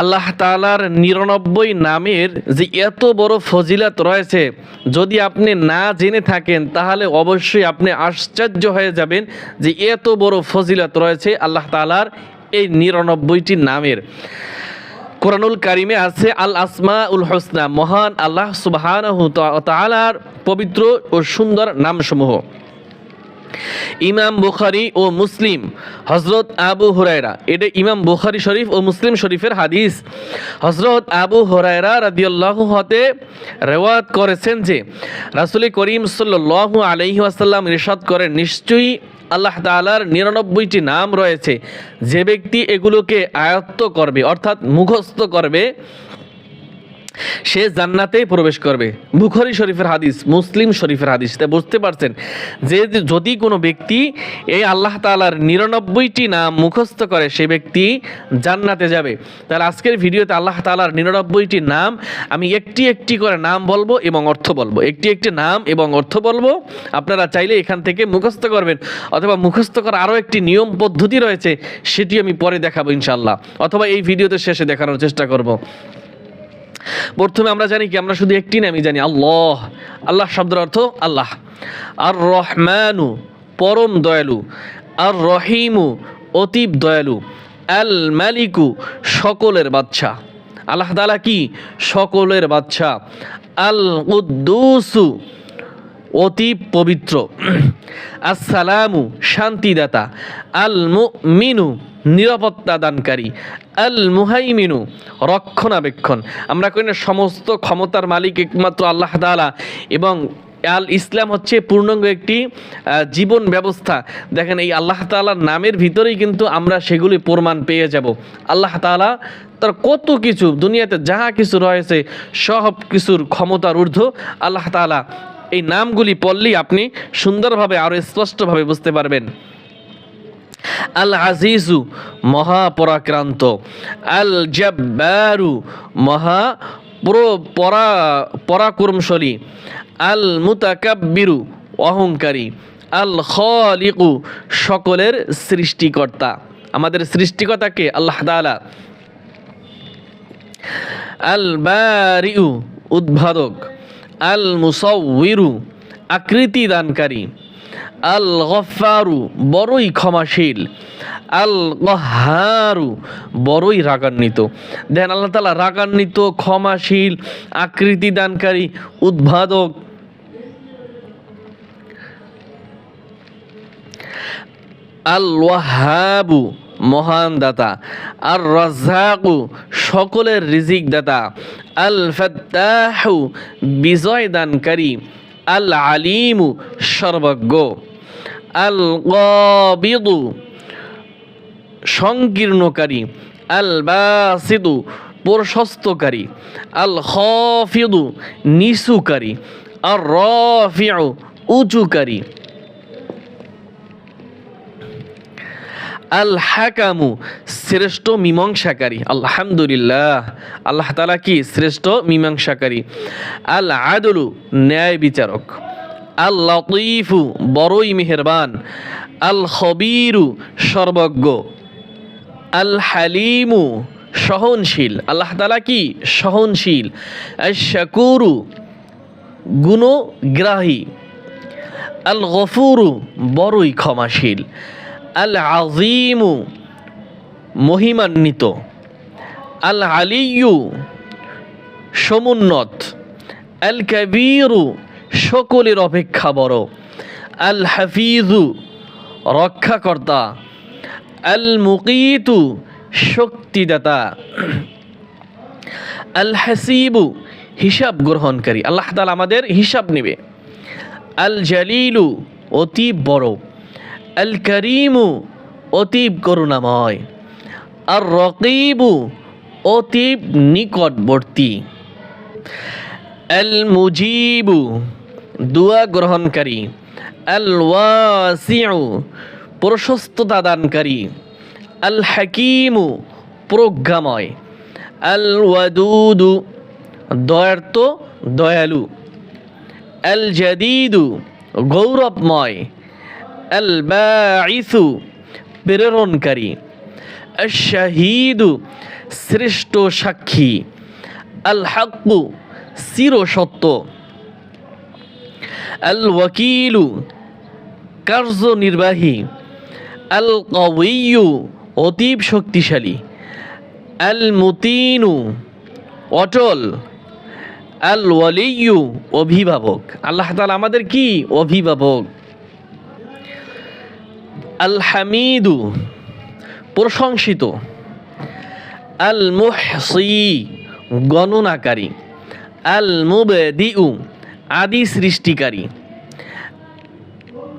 আল্লাহ তালার নিরানব্বই নামের যে এত বড় ফজিলত রয়েছে, যদি আপনি না জেনে থাকেন, তাহলে অবশ্যই আপনি আশ্চর্য হয়ে যাবেন যে এত বড় ফজিলত রয়েছে আল্লাহ তালার এই নিরানব্বইটি নামের। কোরআনুল কারিমে আছে, আল আসমা উল হোসনা মহান আল্লাহ তালার পবিত্র ও সুন্দর নামসমূহ। ইমাম বুখারি ও মুসলিম হজরত আবু হুরায়রা। এটা ইমাম বুখারি শরীফ ও মুসলিম শরীফের হাদিস। হজরত আবু হুরায়রা রাদিয়াল্লাহ হতে রেওয়াত করেছেন যে, রাসুল করিম সাল্লাল্লাহু আলাইহি ওয়াসাল্লাম ইরশাদ করেন, নিশ্চয়ই আল্লাহ তাআলার নিরানব্বইটি নাম রয়েছে। যে ব্যক্তি এগুলোকে আয়ত্ত করবে, অর্থাৎ মুখস্থ করবে সে জান্নাতেই প্রবেশ করবে। বুখারী শরীফের হাদিস, মুসলিম শরীফের হাদিস তাই বুঝতে পারছেন? যে যদি কোনো ব্যক্তি এই আল্লাহ তালার নিরানব্বইটি নাম মুখস্থ করে, সে ব্যক্তি জান্নাতে যাবে। তাহলে আজকের ভিডিওতে আল্লাহ তালার নিরানব্বইটি নাম আমি একটি একটি করে নাম বলব এবং অর্থ বলব। একটি একটি নাম এবং অর্থ বলব। আপনারা চাইলে এখান থেকে মুখস্থ করবেন। অথবা মুখস্থ করার আরও একটি নিয়ম পদ্ধতি রয়েছে সেটি আমি পরে দেখাবো ইনশাল্লাহ অথবা এই ভিডিওতে শেষে দেখানোর চেষ্টা করব। প্রথমে আমরা জানি কি? আমরা শুধু একটি নামই জানি, আল্লাহ। আল্লাহ শব্দের অর্থ আল্লাহ। আর রহমানু পরম দয়ালু। আর রহিমু অতীব দয়ালু। আল মালিকু সকলের বাচ্চা আল্লাহ তালা কি? সকলের বাচ্চা আল উদ্দুসু অতি পবিত্র। আসসালামু শান্তিদাতা। আল মিনু নিরাপত্তা দানকারী। আল মুহাইমিনু রক্ষণাবেক্ষণ। আমরা কই না, সমস্ত ক্ষমতার মালিক একমাত্র আল্লাহ তাআলা এবং আল ইসলাম হচ্ছে পূর্ণাঙ্গ একটি জীবন ব্যবস্থা। দেখেন এই আল্লাহ তাআলার নামের ভিতরেই কিন্তু আমরা সেগুলি প্রমাণ পেয়ে যাব। আল্লাহ তাআলা তার কত কিছু, দুনিয়াতে যাহা কিছু রয়েছে, সব কিছুর ক্ষমতার ঊর্ধ্ব আল্লাহ তাআলা এই নামগুলি পড়লেই আপনি সুন্দরভাবে আরও স্পষ্টভাবে বুঝতে পারবেন। আল আজিজু মহাপরাক্রান্ত। আল জব্বারু মহা পুরো পরা, পরাক্রমশলী। আল মুতাকাব্বিরু অহংকারী। আল খলিকু সকলের সৃষ্টিকর্তা। আমাদের সৃষ্টিকর্তাকে আল্লাহ তাআলা। আল বারিউ উদ্ভাদক। আল মুসাউইরু আকৃতি দানকারী। আল গফারু বড়ই ক্ষমাশীল আল গহারু বড়ই রাগান্বিত। দেন আল্লাহ তালা রাগান্বিত, ক্ষমাশীল, আকৃতি দানকারী, উদ্ভাদক। আল ওয়াহাবু মহান দাতা আর রাজ্জাকু সকলের রিজিক দাতা আল ফাত্তাহু বিজয় দানকারী আল আলিমু সর্বজ্ঞ। আল গবিদু সংকীর্ণকারী আল বাসিদু প্রশস্তকারী আল খফিদু নিচুকারী আর রফিউ উঁচুকারী। আল হাকামু শ্রেষ্ঠ মীমাংসাকারী, আলহামদুলিল্লাহ। আল্লাহ তালা কি? শ্রেষ্ঠ মীমাংসাকারী। আল আদলু ন্যায় বিচারক। আল লতিফু বড়ই মেহেরবান। আল খবিরু সর্বজ্ঞ। আল হালিমু সহনশীল। আল্লাহ তালা কি? সহনশীল। আল গুণগ্রাহী। আল গফুরু বড়ই ক্ষমাশীল। আল আজিমু মহিমান্বিত। আল আলিয়ু সমুন্নত। আল কাবিরু সকলের অপেক্ষা বড়। আল হাফিজু রক্ষাকর্তা, আল মুকিতু শক্তিদাতা, আল হাসিবু হিসাব গ্রহণকারী। আল্লাহ তালা আমাদের হিসাব নেবে। আল জালিলু অতি বড়। আল করিমু অতীব করুণাময়। আর রকিবু অতীব নিকটবর্তী। আল মুজিবু দুয়া গ্রহণকারী। আল ওয়াসিউ প্রশস্ততা দানকারী। আল হাকিমু প্রজ্ঞাময়। আল ওয়াদুদু দয়ার্ত, দয়ালু। আল জাদিদু গৌরবময়। আল বাঈসু প্রেরণকারী। শাহিদু শ্রেষ্ঠ সাক্ষী। আল হাক্কু চির সত্য আল ওয়াকিলু কার্যনির্বাহী আল কউইয়ু অতীব শক্তিশালী আল মুতিনু অটল আল ওয়ালিয়ু অভিভাবক। আল্লাহ তালা আমাদের কি? অভিভাবক। আল হামিদু প্রশংসিত। আল মুহসি গণনাকারী। আল মুবদিউ আদি সৃষ্টিকারী।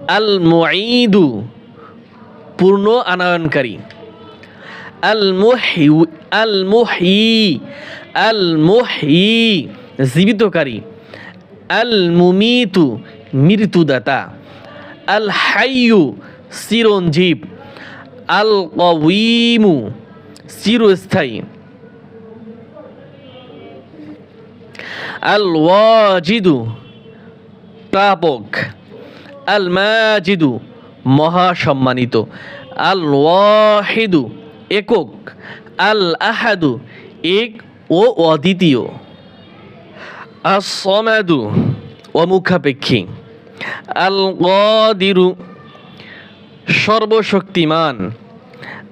আল মুঈদু পূর্ণ আনয়নকারী। আল মুহি আল মুহি আল মুহি জীবিতকারী। আল মুমিতু মৃত্যুদাতা। আল হাইয়ু চিরঞ্জীব। আল কউইমু চিরস্থায়ী। আল ওয়াজিদু প্রাপক। আল মাজিদু মহাসম্মানিত। আল ওয়াহিদু একক। আল আহাদু এক ও অদ্বিতীয়। আসমাদু অমুখাপেক্ষী। আল কদিরু সর্বশক্তিমান।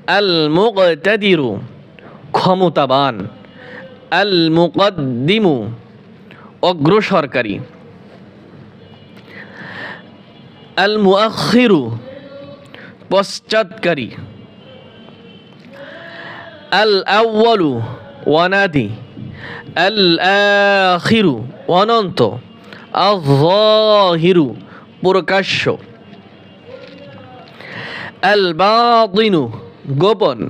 আল মুকতাদিরু ক্ষমতাবান। আল মুকদ্দিমু অগ্রসরকারী। আল মুআখিরু পশ্চাৎকারী। আল আউয়ালু ওয়ানাদি। আল আখিরু অনন্ত। আযহিরু প্রকাশ্য। আল বাতিনু গোপন।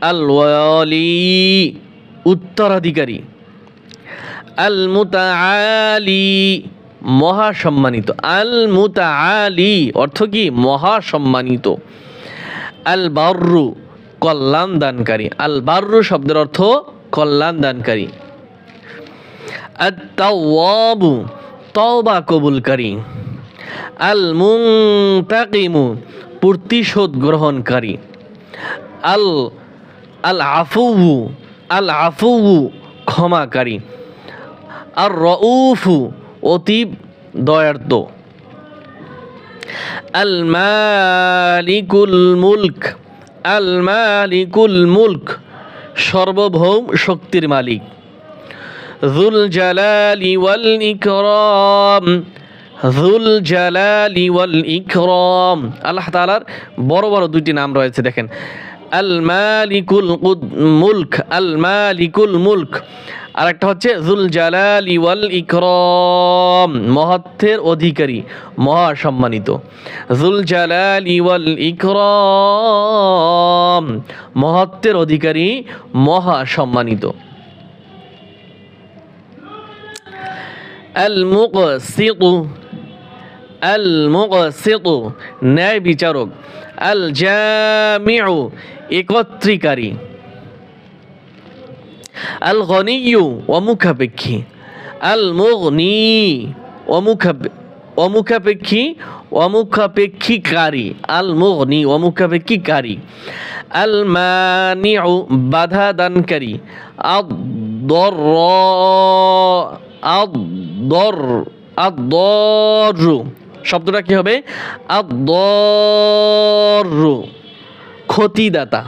আল ওয়ালি উত্তরাধিকারী। আল মুতাআলি মহাসম্মানিত। আল মুতাআলি অর্থ কি? মহাসম্মানিত। আল বাররু কল্যাণ দানকারী আল বাররু শব্দের অর্থ কল্যাণ দানকারী আত্তাওয়াবু, তওবা কবুলকারী। আল মুনতাকিমু প্রতিশোধ গ্রহণকারী। আল আল আফুউ আল আফুউ ক্ষমাকারী। আর রউফু অতি দয়ার্ত আল মালিকুল মুলক আল মালিকুল মুলক, সর্বভৌম শক্তির মালিক। জুল জালালি ওয়াল ইকরাম জুল জালালি ওয়াল ইকরাম আল্লাহ তাআলার বড় বড় দুইটি নাম রয়েছে, দেখেন। আল মালিকুল মুলক আল মালিকুল মুলক আর একটা হচ্ছে জুল জালাল ওয়াল ইকরাম, মহত্বের অধিকারী মহা সম্মানিত জুল জালাল ওয়াল ইকরাম, মহত্বের অধিকারী মহা সম্মানিত আল মুকসিতু আল মুকসিতু ন্যায় বিচারক আল জামিউ, একত্রিকারী। আল গনিয়ু অমুখাপেক্ষী আল মুগনি অমুখাপ অমুখাপেক্ষী অমুখাপেক্ষীকারী আল মুগনি অমুখাপেক্ষীকারী আল মানিউ বাধা দানকারী। আদ আদর আদর শব্দটা কি হবে? আদর ক্ষতিদাতা।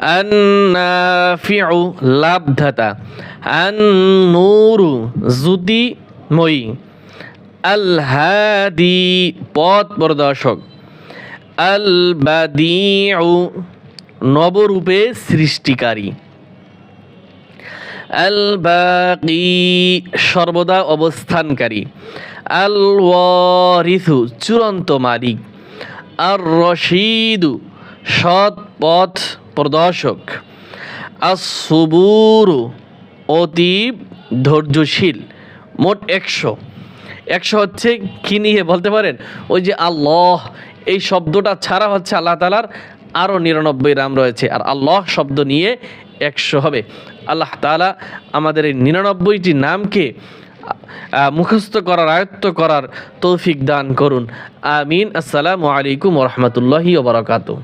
আন্নাফিউ লাভদাতা আন্নুরু জ্যোতিময়ী আল হাদি পথ প্রদর্শক আল বাদিউ নবরূপে সৃষ্টিকারী। আল বাকি সর্বদা অবস্থানকারী। আল ওয়ারিথু চূড়ান্ত মালিক। আর রশিদু সৎ পথ প্রদর্শক আসুবুরু অতি ধৈর্যশীল, মোট একশো। একশো হচ্ছে কি নিয়ে বলতে পারেন? ওই যে আল্লাহ, এই শব্দটা ছাড়া হচ্ছে আল্লাহ তালার আরও নিরানব্বই রাম রয়েছে। আর আল্লাহ শব্দ নিয়ে একশো হবে। আল্লাহ তালা আমাদের এই নিরানব্বইটি নামকে মুখস্থ করার, আয়ত্ত করার তৌফিক দান করুন। আমিন। আসসালামু আলাইকুম রহমতুল্লাহি ওবরাকাতু